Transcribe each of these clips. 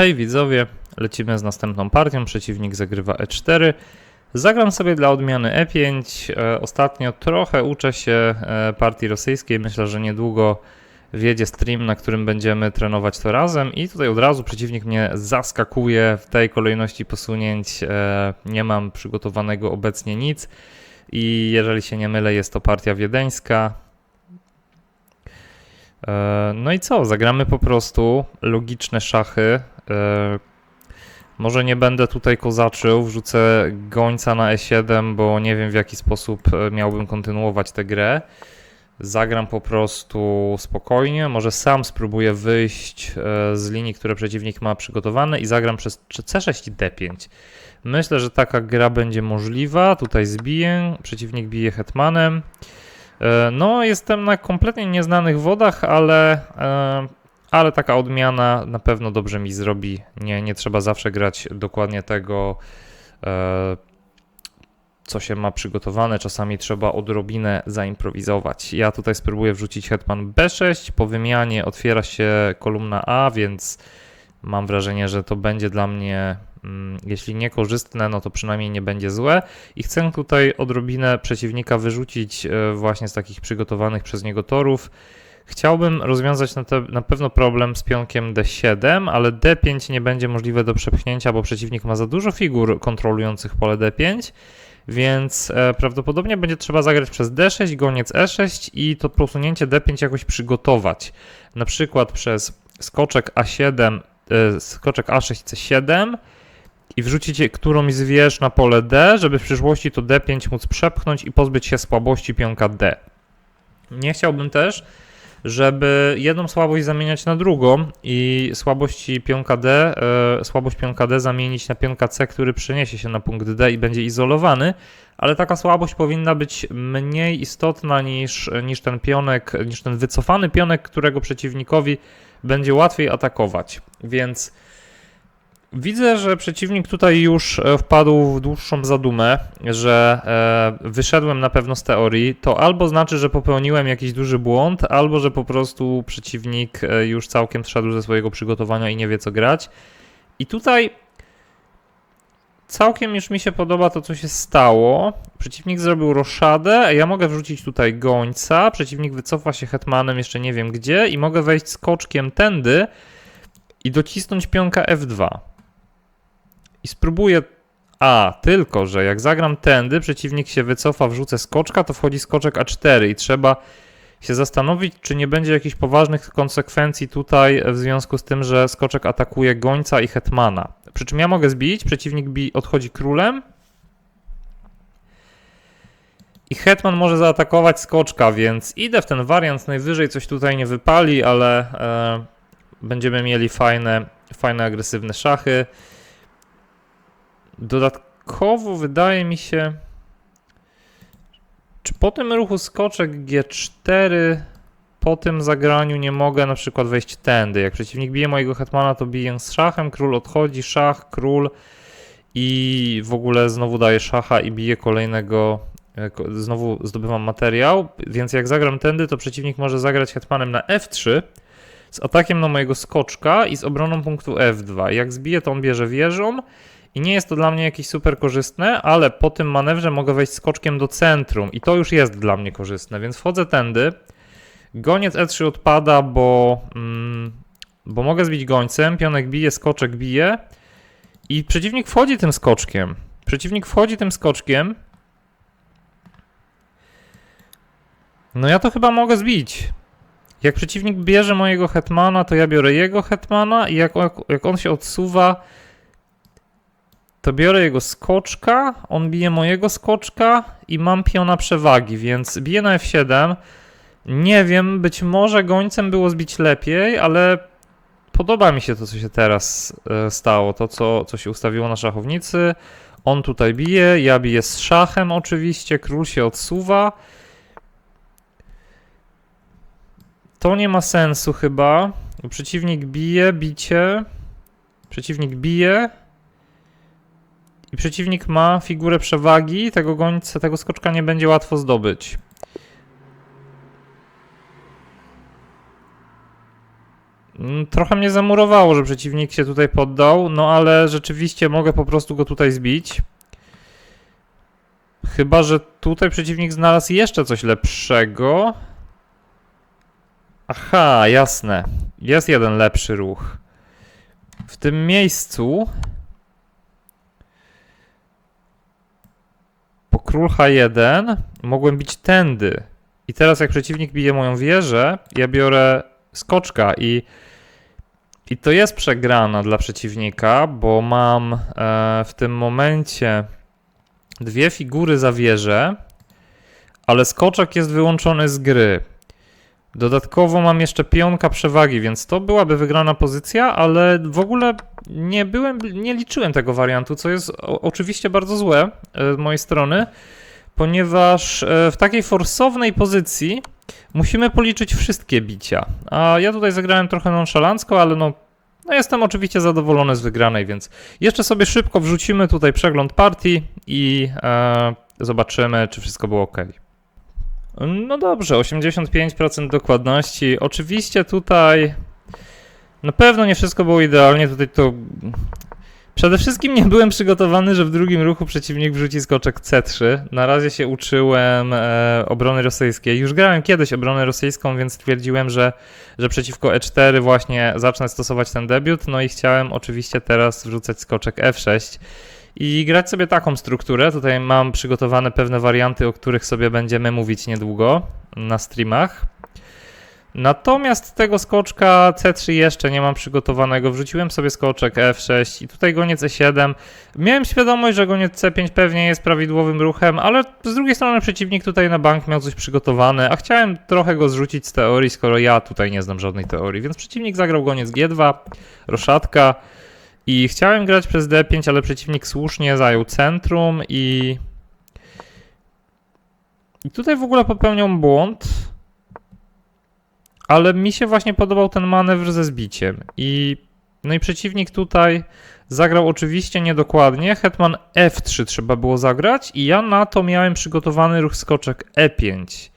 Hej widzowie, lecimy z następną partią. Przeciwnik zagrywa E4. Zagram sobie dla odmiany E5. E, Ostatnio trochę uczę się e, partii rosyjskiej. Myślę, że niedługo wjedzie stream, na którym będziemy trenować to razem. I tutaj od razu przeciwnik mnie zaskakuje w tej kolejności posunięć. E, Nie mam przygotowanego obecnie nic. I jeżeli się nie mylę, jest to partia wiedeńska. No i co? Zagramy po prostu logiczne szachy. E, Może nie będę tutaj kozaczył, wrzucę gońca na E7, bo nie wiem w jaki sposób e, miałbym kontynuować tę grę. Zagram po prostu spokojnie, może sam spróbuję wyjść e, z linii, które przeciwnik ma przygotowane i zagram przez C6 i D5. Myślę, że taka gra będzie możliwa. Tutaj zbiję, przeciwnik bije hetmanem. No, jestem na kompletnie nieznanych wodach, ale, ale taka odmiana na pewno dobrze mi zrobi. Nie, nie trzeba zawsze grać dokładnie tego, e, co się ma przygotowane. Czasami trzeba odrobinę zaimprowizować. Ja tutaj spróbuję wrzucić hetman B6. Po wymianie otwiera się kolumna A, więc mam wrażenie, że to będzie dla mnie, mm, jeśli niekorzystne, no to przynajmniej nie będzie złe. I chcę tutaj odrobinę przeciwnika wyrzucić e, właśnie z takich przygotowanych przez niego torów. Chciałbym rozwiązać na, te, na pewno problem z pionkiem D7, ale D5 nie będzie możliwe do przepchnięcia, bo przeciwnik ma za dużo figur kontrolujących pole D5, więc e, prawdopodobnie będzie trzeba zagrać przez D6, goniec E6 i to posunięcie D5 jakoś przygotować. Na przykład przez skoczek A7, e, skoczek A6, C7 i wrzucić którąś z wież na pole D, żeby w przyszłości to D5 móc przepchnąć i pozbyć się słabości pionka D. Nie chciałbym też, żeby jedną słabość zamieniać na drugą i słabości pionka D, e, słabość pionka D zamienić na pionka C, który przeniesie się na punkt D i będzie izolowany, ale taka słabość powinna być mniej istotna niż, niż ten pionek, niż ten wycofany pionek, którego przeciwnikowi będzie łatwiej atakować. Więc Widzę, że przeciwnik tutaj już e, wpadł w dłuższą zadumę, że e, wyszedłem na pewno z teorii. To albo znaczy, że popełniłem jakiś duży błąd, albo że po prostu przeciwnik e, już całkiem wszedł ze swojego przygotowania i nie wie co grać. I tutaj całkiem już mi się podoba to, co się stało. Przeciwnik zrobił roszadę, ja mogę wrzucić tutaj gońca. Przeciwnik wycofa się hetmanem, jeszcze nie wiem gdzie, i mogę wejść skoczkiem tędy i docisnąć pionka F2 i spróbuję. A, tylko że jak zagram tędy, przeciwnik się wycofa, wrzucę skoczka, to wchodzi skoczek A4 i trzeba się zastanowić, czy nie będzie jakichś poważnych konsekwencji tutaj w związku z tym, że skoczek atakuje gońca i hetmana. Przy czym ja mogę zbić, przeciwnik bi odchodzi królem i hetman może zaatakować skoczka, więc idę w ten wariant, najwyżej coś tutaj nie wypali, ale e, będziemy mieli fajne, fajne agresywne szachy. Dodatkowo wydaje mi się, czy po tym ruchu skoczek G4 po tym zagraniu nie mogę na przykład wejść tędy. Jak przeciwnik bije mojego hetmana, to biję z szachem, król odchodzi, szach, król i w ogóle znowu daję szacha i biję kolejnego, e, znowu zdobywam materiał, więc jak zagram tędy, to przeciwnik może zagrać hetmanem na F3 z atakiem na mojego skoczka i z obroną punktu F2. Jak zbije, to on bierze wieżą i nie jest to dla mnie jakieś super korzystne, ale po tym manewrze mogę wejść skoczkiem do centrum i to już jest dla mnie korzystne, więc wchodzę tędy. Goniec E3 odpada, bo, mm, bo mogę zbić gońcem, pionek bije, skoczek bije i przeciwnik wchodzi tym skoczkiem. Przeciwnik wchodzi tym skoczkiem. No ja to chyba mogę zbić. Jak przeciwnik bierze mojego hetmana, to ja biorę jego hetmana i jak, jak on się odsuwa, to biorę jego skoczka, on bije mojego skoczka i mam piona przewagi, więc biję na F7. Nie wiem, być może gońcem było zbić lepiej, ale podoba mi się to, co się teraz e, stało, to co, co się ustawiło na szachownicy. On tutaj bije, ja biję z szachem oczywiście, król się odsuwa. To nie ma sensu chyba. Przeciwnik bije, bicie. Przeciwnik bije, i przeciwnik ma figurę przewagi, tego gońca, tego skoczka nie będzie łatwo zdobyć. Mm, Trochę mnie zamurowało, że przeciwnik się tutaj poddał, no ale rzeczywiście mogę po prostu go tutaj zbić. Chyba, że tutaj przeciwnik znalazł jeszcze coś lepszego. Aha, jasne. Jest jeden lepszy ruch. W tym miejscu król H1 mogłem bić tędy. I teraz jak przeciwnik bije moją wieżę, ja biorę skoczka i i to jest przegrana dla przeciwnika, bo mam e, w tym momencie dwie figury za wieżę, ale skoczek jest wyłączony z gry. Dodatkowo mam jeszcze pionka przewagi, więc to byłaby wygrana pozycja, ale w ogóle nie byłem, nie liczyłem tego wariantu, co jest oczywiście bardzo złe e, z mojej strony, ponieważ e, w takiej forsownej pozycji musimy policzyć wszystkie bicia. A ja tutaj zagrałem trochę nonszalancko, ale no, no jestem oczywiście zadowolony z wygranej, więc jeszcze sobie szybko wrzucimy tutaj przegląd partii i e, zobaczymy, czy wszystko było ok. No dobrze, 85% dokładności. Oczywiście tutaj na pewno nie wszystko było idealnie. Tutaj to. Przede wszystkim nie byłem przygotowany, że w drugim ruchu przeciwnik wrzuci skoczek C3. Na razie się uczyłem e, obrony rosyjskiej. Już grałem kiedyś obronę rosyjską, więc stwierdziłem, że, że przeciwko E4 właśnie zacznę stosować ten debiut. No i chciałem oczywiście teraz wrzucać skoczek F6 i grać sobie taką strukturę. Tutaj mam przygotowane pewne warianty, o których sobie będziemy mówić niedługo na streamach. Natomiast tego skoczka C3 jeszcze nie mam przygotowanego. Wrzuciłem sobie skoczek F6 i tutaj goniec E7. Miałem świadomość, że goniec C5 pewnie jest prawidłowym ruchem, ale z drugiej strony przeciwnik tutaj na bank miał coś przygotowane, a chciałem trochę go zrzucić z teorii, skoro ja tutaj nie znam żadnej teorii. Więc przeciwnik zagrał goniec G2, roszatka i chciałem grać przez D5, ale przeciwnik słusznie zajął centrum i... I tutaj w ogóle popełniał błąd, ale mi się właśnie podobał ten manewr ze zbiciem. I no i przeciwnik tutaj zagrał oczywiście niedokładnie. Hetman F3 trzeba było zagrać i ja na to miałem przygotowany ruch skoczek E5.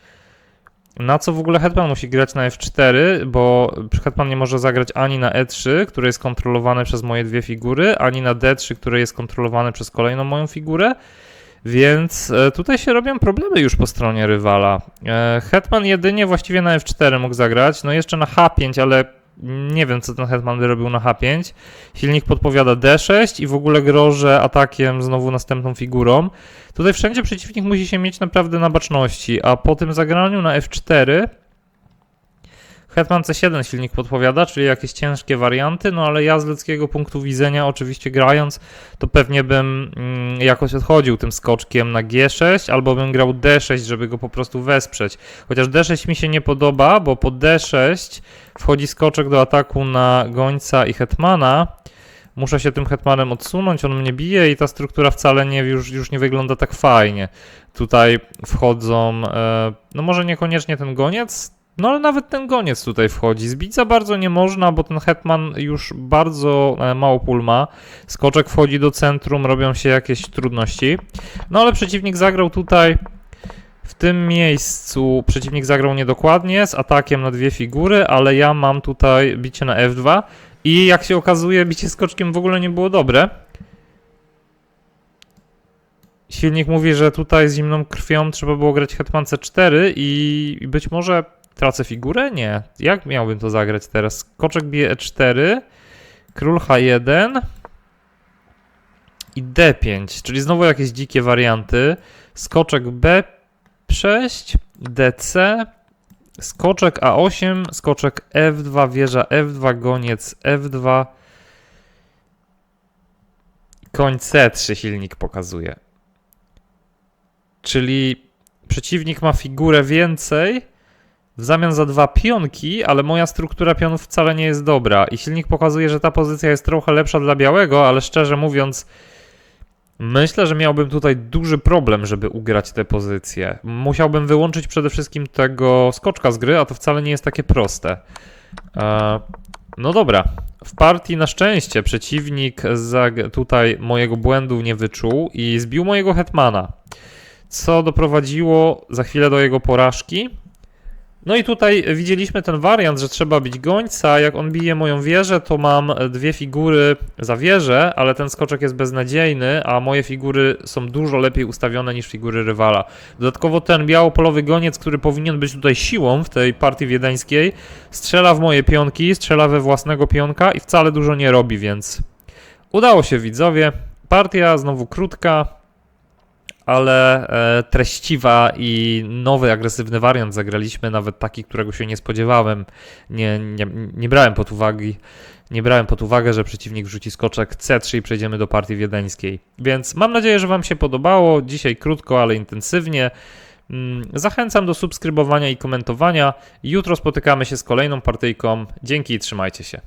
Na co w ogóle Hetman musi grać na F4, bo Hetman nie może zagrać ani na E3, które jest kontrolowane przez moje dwie figury, ani na D3, które jest kontrolowane przez kolejną moją figurę. Więc e, tutaj się robią problemy już po stronie rywala. E, Hetman jedynie właściwie na F4 mógł zagrać, no jeszcze na H5, ale nie wiem co ten Hetman robił na H5. Silnik podpowiada D6 i w ogóle grożę atakiem znowu następną figurą. Tutaj wszędzie przeciwnik musi się mieć naprawdę na baczności, a po tym zagraniu na F4 Hetman C7 silnik podpowiada, czyli jakieś ciężkie warianty, no ale ja z ludzkiego punktu widzenia, oczywiście grając, to pewnie bym mm, jakoś odchodził tym skoczkiem na G6, albo bym grał D6, żeby go po prostu wesprzeć. Chociaż D6 mi się nie podoba, bo po D6 wchodzi skoczek do ataku na gońca i hetmana. Muszę się tym hetmanem odsunąć, on mnie bije i ta struktura wcale nie, już, już nie wygląda tak fajnie. Tutaj wchodzą, e, no może niekoniecznie ten goniec, no ale nawet ten goniec tutaj wchodzi. Zbić za bardzo nie można, bo ten hetman już bardzo e, mało pól ma. Skoczek wchodzi do centrum, robią się jakieś trudności. No ale przeciwnik zagrał tutaj w tym miejscu. Przeciwnik zagrał niedokładnie z atakiem na dwie figury, ale ja mam tutaj bicie na F2 i jak się okazuje, bicie skoczkiem w ogóle nie było dobre. Silnik mówi, że tutaj z zimną krwią trzeba było grać hetman C4 i i być może Tracę figurę? Nie. Jak miałbym to zagrać teraz? Koczek bije E4, król H1 i D5, czyli znowu jakieś dzikie warianty. Skoczek B6, DC, skoczek A8, skoczek F2, wieża F2, goniec F2, koń C3 silnik pokazuje. Czyli przeciwnik ma figurę więcej, w zamian za dwa pionki, ale moja struktura pionów wcale nie jest dobra. I silnik pokazuje, że ta pozycja jest trochę lepsza dla białego, ale szczerze mówiąc, myślę, że miałbym tutaj duży problem, żeby ugrać tę pozycję. Musiałbym wyłączyć przede wszystkim tego skoczka z gry, a to wcale nie jest takie proste. E, no dobra. W partii na szczęście przeciwnik tutaj mojego błędu nie wyczuł i zbił mojego hetmana. Co doprowadziło za chwilę do jego porażki. No i tutaj widzieliśmy ten wariant, że trzeba bić gońca. Jak on bije moją wieżę, to mam dwie figury za wieżę, ale ten skoczek jest beznadziejny, a moje figury są dużo lepiej ustawione niż figury rywala. Dodatkowo ten białopolowy goniec, który powinien być tutaj siłą w tej partii wiedeńskiej, strzela w moje pionki, strzela we własnego pionka i wcale dużo nie robi, więc udało się widzowie. Partia znowu krótka, ale e, treściwa i nowy, agresywny wariant zagraliśmy, nawet taki, którego się nie spodziewałem. Nie, nie, nie brałem pod uwagi, nie brałem pod uwagę, że przeciwnik wrzuci skoczek C3 i przejdziemy do partii wiedeńskiej. Więc mam nadzieję, że Wam się podobało. Dzisiaj krótko, ale intensywnie. Mm, Zachęcam do subskrybowania i komentowania. Jutro spotykamy się z kolejną partyjką. Dzięki i trzymajcie się.